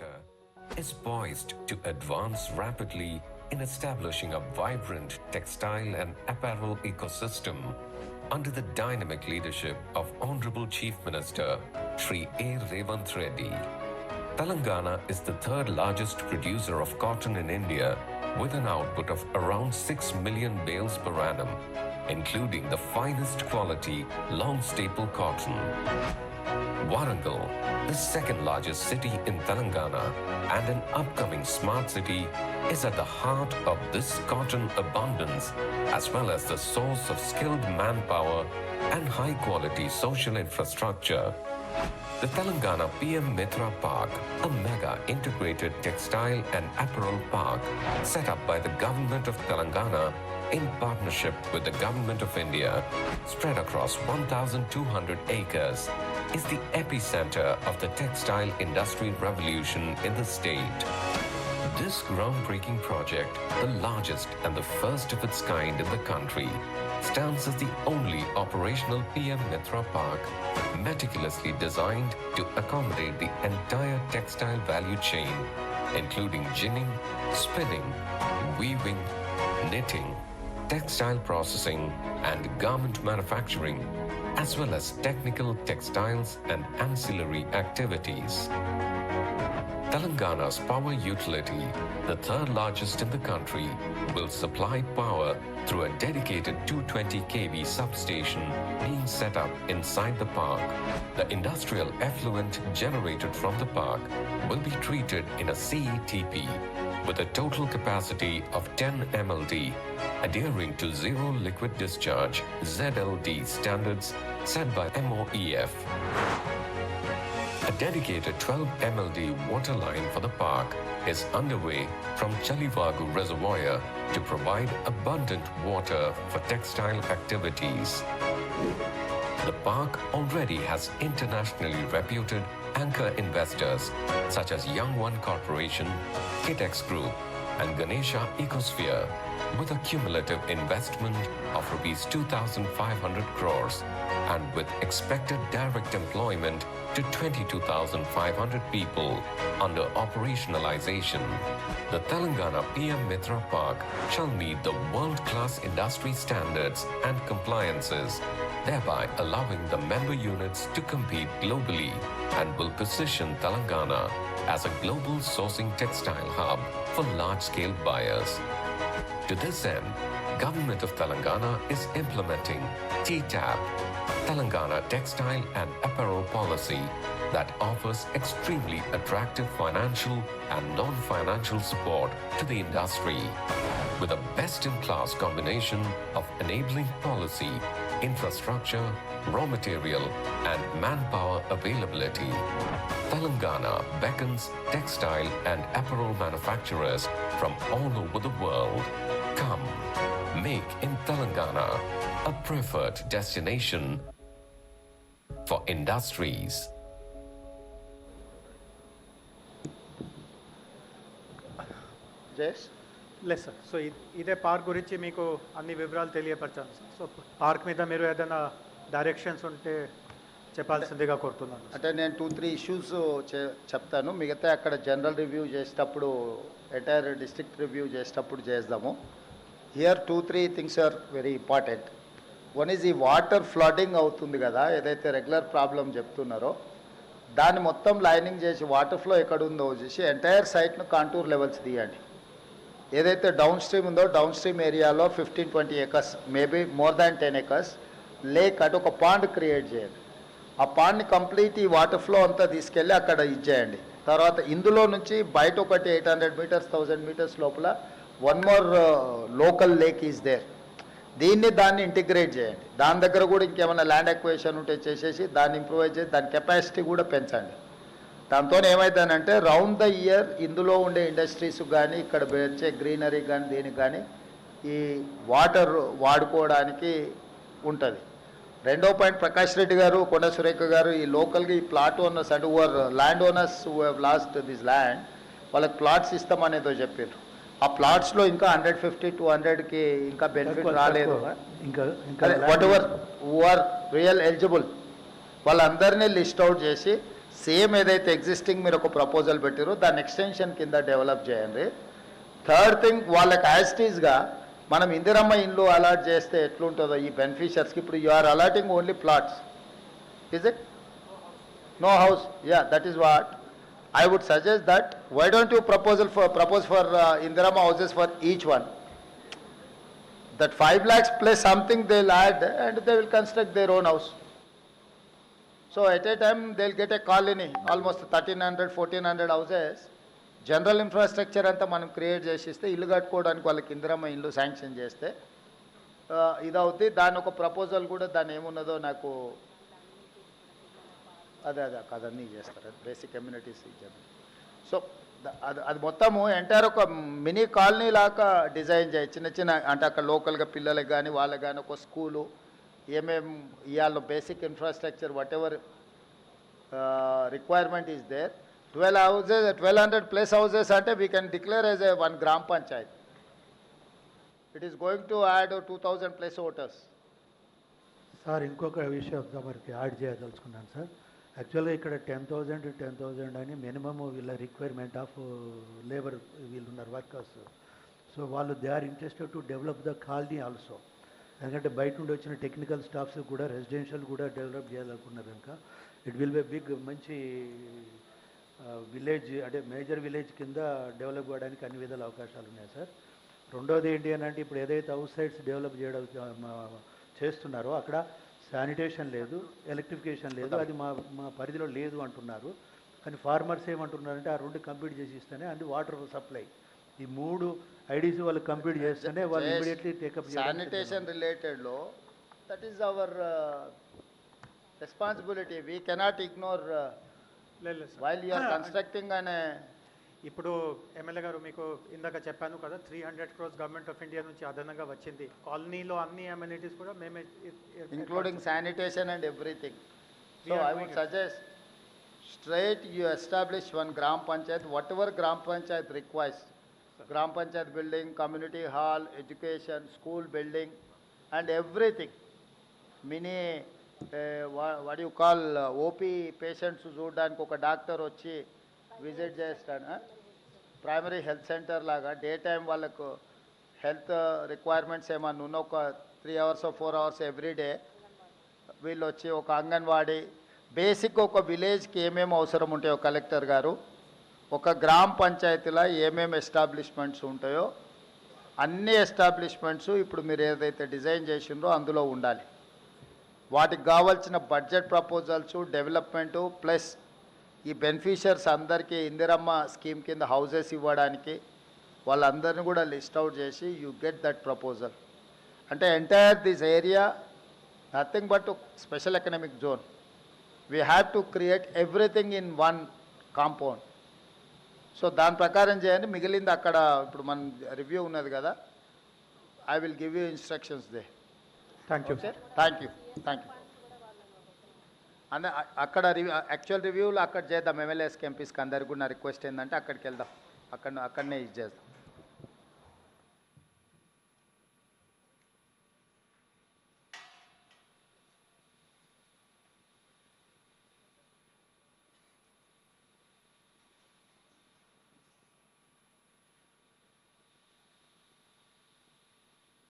Center is poised to advance rapidly in establishing a vibrant textile and apparel ecosystem under the dynamic leadership of Honorable Chief Minister Sri A. Revant Reddy. Telangana is the third largest producer of cotton in India with an output of around 6 million bales per annum, including the finest quality long staple cotton. Warangal, the second largest city in Telangana and an upcoming smart city, is at the heart of this cotton abundance as well as the source of skilled manpower and high quality social infrastructure. The Telangana PM Mitra Park, a mega integrated textile and apparel park set up by the government of Telangana in partnership with the government of India, spread across 1,200 acres, is the epicenter of the textile industry revolution in the state. This groundbreaking project, the largest and the first of its kind in the country, stands as the only operational PM Mitra Park meticulously designed to accommodate the entire textile value chain, including ginning, spinning, weaving, knitting, textile processing, and garment manufacturing, as well as technical textiles and ancillary activities. Telangana's power utility, the third largest in the country, will supply power through a dedicated 220 kV substation being set up inside the park. The industrial effluent generated from the park will be treated in a CETP with a total capacity of 10 MLD, adhering to zero liquid discharge ZLD standards set by MOEF. A dedicated 12 MLD water line for the park is underway from Chalivagu Reservoir to provide abundant water for textile activities. The park already has internationally reputed anchor investors such as Young One Corporation, Kitex Group, and Ganesha Ecosphere with a cumulative investment of rupees 2,500 crores and with expected direct employment to 22,500 people under operationalization. The Telangana PM Mitra Park shall meet the world-class industry standards and compliances, thereby allowing the member units to compete globally and will position Telangana as a global sourcing textile hub for large-scale buyers. To this end, Government of Telangana is implementing TTAP, Telangana Textile and Apparel Policy that offers extremely attractive financial and non-financial support to the industry with a best-in-class combination of enabling policy, infrastructure, raw material, and manpower availability. Telangana beckons textile and apparel manufacturers from all over the world. Come, make in Telangana a preferred destination for industries. Yes. లేదు sir so ఇదే park గురించి మీకు అన్ని వివరాలు తెలియపరచాను sir so park మీద మీరు ఏదైనా directions ఉంటే చెప్పాల్సిందిగా కోరుతున్నాను అంటే నేను టూ త్రీ ఇష్యూస్ చెప్తాను. మిగతా అక్కడ జనరల్ రివ్యూ చేసేటప్పుడు ఎంటైర్ డిస్ట్రిక్ట్ రివ్యూ చేసేటప్పుడు చేద్దాము. Here two three things are very important one is ఈ వాటర్ ఫ్లడింగ్ అవుతుంది కదా ఏదైతే రెగ్యులర్ ప్రాబ్లం చెప్తున్నారో దాన్ని మొత్తం లైనింగ్ చేసి వాటర్ ఫ్లో ఎక్కడ ఉందో చూసి ఎంటైర్ సైట్ను కాంటూర్ లెవెల్స్ తీయండి. ఏదైతే డౌన్ స్ట్రీమ్ ఉందో డౌన్ స్ట్రీమ్ ఏరియాలో fifteen twenty acres maybe more than ten acres lake అటు ఒక పాండ్ క్రియేట్ చేయండి. ఆ పాండ్ని కంప్లీట్ ఈ వాటర్ ఫ్లో అంతా తీసుకెళ్ళి అక్కడ ఇచ్చేయండి. తర్వాత ఇందులో నుంచి బయట ఒకటి eight hundred metres thousand metres లోపల one more local lake is there దీన్ని దాన్ని ఇంటిగ్రేట్ చేయండి. దాని దగ్గర కూడా ఇంకేమైనా ల్యాండ్ ఎక్వేషన్ ఉంటే చేసేసి దాన్ని ఇంప్రూవైజ్ చేసి దాని కెపాసిటీ కూడా పెంచండి. దాంతో ఏమవుతుందంటే రౌండ్ ద ఇయర్ ఇందులో ఉండే ఇండస్ట్రీస్ కానీ ఇక్కడ వచ్చే గ్రీనరీ కానీ దీనికి కానీ ఈ వాటర్ వాడుకోవడానికి ఉంటుంది. రెండో పాయింట్ ప్రకాష్ రెడ్డి గారు కొండ సురేఖ గారు ఈ లోకల్గా ఈ ప్లాట్ ఓనర్స్ అంటే over land owners lost this land వాళ్ళకి ప్లాట్స్ ఇస్తామనేదో చెప్పారు ఆ ప్లాట్స్లో ఇంకా హండ్రెడ్ ఫిఫ్టీ టూ హండ్రెడ్కి ఇంకా బెనిఫిట్ రాలేదు. ఇంకా whatever are real eligible వాళ్ళందరినీ లిస్ట్ అవుట్ చేసి సేమ్ ఏదైతే ఎగ్జిస్టింగ్ మీరు ఒక ప్రపోజల్ పెట్టారో దాని ఎక్స్టెన్షన్ కింద డెవలప్ చేయండి. థర్డ్ థింగ్ వాళ్ళకి యాజిటీస్గా మనం ఇందిరమ్మ ఇండ్లు అలాట్ చేస్తే ఎట్లుంటుందో ఈ బెనిఫిషియర్స్కి ఇప్పుడు you are allotting only plots is it no house yeah that is what I would suggest that why don't you proposal for propose for Indiramma houses for each one that five lakhs plus something they add and they will construct their own house So at a time, they'll get a colony, almost 1300, 1400 houses. General infrastructure అంతా మనం create చేసిస్తే ఇల్లు కట్టుకోవడానికి వాళ్ళకి ఇందిరమ్మ ఇల్లు sanction చేస్తే ఇదవుతుంది దాని ఒక ప్రపోజల్ కూడా దాని ఏమున్నదో నాకు అదే అదే అదన్నీ చేస్తారు. బేసిక్ కమ్యూనిటీస్ ఇచ్చారు. సో అది అది మొత్తము ఎంటైర్ ఒక మినీ కాలనీ లాగా డిజైన్ చేయి. చిన్న చిన్న అంటే అక్కడ లోకల్గా పిల్లలకు కానీ వాళ్ళకి కానీ ఒక స్కూలు ఏమేం ఇవాళ basic infrastructure whatever requirement is there twelve houses twelve hundred plus houses అంటే we can declare as a one gram panchayat it is going to add two thousand plus voters sir ఇంకొక విషయం తమరికి add చేయదలుచుకున్నాను sir యాక్చువల్గా ఇక్కడ ten thousand ten thousand అని minimum వీళ్ళ requirement of labour వీళ్ళు ఉన్నారు వర్కర్స్ సో వాళ్ళు they are interested to develop the colony also ఎందుకంటే బయట నుండి వచ్చిన టెక్నికల్ స్టాఫ్స్ కూడా రెసిడెన్షియల్ కూడా డెవలప్ చేయాలనుకున్నారు కనుక. ఇట్ విల్ బి బిగ్ మంచి విలేజ్ అంటే మేజర్ విలేజ్ కింద డెవలప్ అవ్వడానికి అన్ని విధాల అవకాశాలు ఉన్నాయి సార్. రెండోది ఏంటి అని అంటే ఇప్పుడు ఏదైతే అవుట్ సైడ్స్ డెవలప్ చేయడం చేస్తున్నారో అక్కడ శానిటేషన్ లేదు ఎలక్ట్రిఫికేషన్ లేదు అది మా మా పరిధిలో లేదు అంటున్నారు. కానీ ఫార్మర్స్ ఏమంటున్నారంటే ఆ రెండు కంప్లీట్ చేసి ఇస్తేనే అండ్ వాటర్ సప్లై ఈ మూడు ఐడీసీ వాళ్ళు కంప్లీట్ చేస్తేనే వాళ్ళు immediately take up sanitation రిలేటెడ్లో that is our responsibility we cannot ignore. While you are constructing అనే ఇప్పుడు ఎమ్మెల్యే గారు మీకు ఇందాక చెప్పాను కదా three hundred crores government of India నుంచి అదనంగా వచ్చింది కాలనీలో అన్ని అమ్యూనిటీస్ కూడా మేమే including sanitation and everything so I would. Suggest straight you establish one gram panchayat, whatever gram panchayat requires. Gram panchayat building, community hall, education, school building, and everything. Mini, uh, what, what do you call, uh, OP patients చూడడానికి ఒక doctor వచ్చి visit చేస్తాను primary health centre లాగా day time వాళ్ళకు health requirements ఏమన్నా ఉన్న ఒక three hours four hours every day వీళ్ళు వచ్చి ఒక అంగన్వాడీ బేసిక్ ఒక విలేజ్కి ఏమేమి అవసరం ఉంటాయో కలెక్టర్ గారు ఒక గ్రామ పంచాయతీలో ఏమేమి ఎస్టాబ్లిష్మెంట్స్ ఉంటాయో అన్ని ఎస్టాబ్లిష్మెంట్స్ ఇప్పుడు మీరు ఏదైతే డిజైన్ చేసిండ్రో అందులో ఉండాలి. వాటికి కావాల్సిన బడ్జెట్ ప్రపోజల్స్ డెవలప్మెంటు ప్లస్ ఈ బెనిఫిషియర్స్ అందరికీ ఇందిరమ్మ స్కీమ్ కింద హౌజెస్ ఇవ్వడానికి వాళ్ళందరినీ కూడా లిస్ట్ అవుట్ చేసి యూ గెట్ దట్ ప్రపోజల్. అంటే entire this area nothing but special economic zone. We have to create everything in one compound. So దాని ప్రకారం చేయండి. మిగిలింది అక్కడ ఇప్పుడు మన రివ్యూ ఉన్నది కదా I will give you instructions they thank you okay thank you thank you అన్న అ- అక్కడ రివ్యూ యాక్చువల్ రివ్యూలో అక్కడ చేద్దాం. ఎమ్మెల్యేస్కి ఎంపీస్కి అందరికి నా రిక్వెస్ట్ ఏంటంటే అక్కడికి వెళ్దాం. అక్కడ అక్కడనే ఇది చేద్దాం.